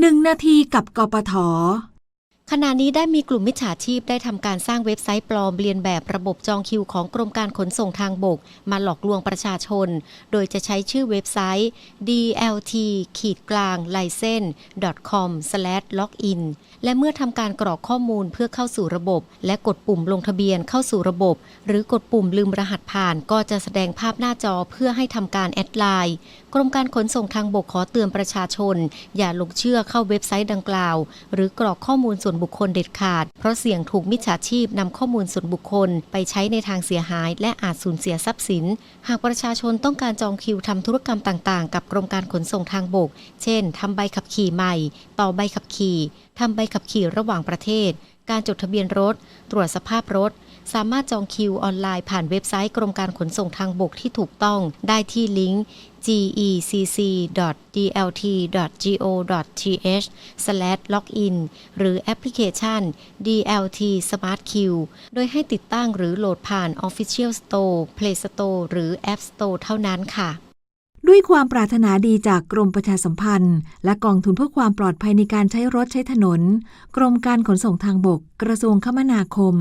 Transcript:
1นาทีกับกปทขณะนี้ได้มีกลุ่มมิจฉาชีพได้ทำการสร้างเว็บไซต์ปลอมเรียนแบบระบบจองคิวของกรมการขนส่งทางบก มาหลอกลวงประชาชน โดยจะใช้ชื่อเว็บไซต์ dlt ขีดกลาง license com login และเมื่อทำการกรอกข้อมูลเพื่อเข้าสู่ระบบ และกดปุ่มลงทะเบียนเข้าสู่ระบบ หรือกดปุ่มลืมรหัสผ่านก็จะแสดงภาพหน้าจอเพื่อให้ทำการแอดไลน์กรมการขนส่งทางบกขอเตือนประชาชน อย่าลงเชื่อเข้าเว็บไซต์ดังกล่าว หรือกรอกข้อมูลส่วนบุคคลเด็ดขาด เพราะเสี่ยงถูกมิจฉาชีพนำข้อมูลส่วนบุคคล ไปใช้ในทางเสียหาย และอาจสูญเสียทรัพย์สิน หากประชาชนต้องการจองคิวทำธุรกรรมต่างๆ กับกรมการขนส่งทางบก เช่นทำใบขับขี่ใหม่ ต่อใบขับขี่ทำใบขับขี่ระหว่างประเทศ การจดทะเบียนรถ ตรวจสภาพรถ สามารถจองคิวออนไลน์ผ่านเว็บไซต์กรมการขนส่งทางบกที่ถูกต้องได้ที่ลิงก์ gecc.dlt.go.th/login หรือแอปพลิเคชัน DLT Smart Queue โดยให้ติดตั้งหรือโหลดผ่าน Official Store Play Store หรือ App Store เท่านั้นค่ะด้วยความปรารถนาดีจากกรมประชาสัมพันธ์ และกองทุนเพื่อความปลอดภัยในการใช้รถใช้ถนน กรมการขนส่งทางบก กระทรวงคมนาคม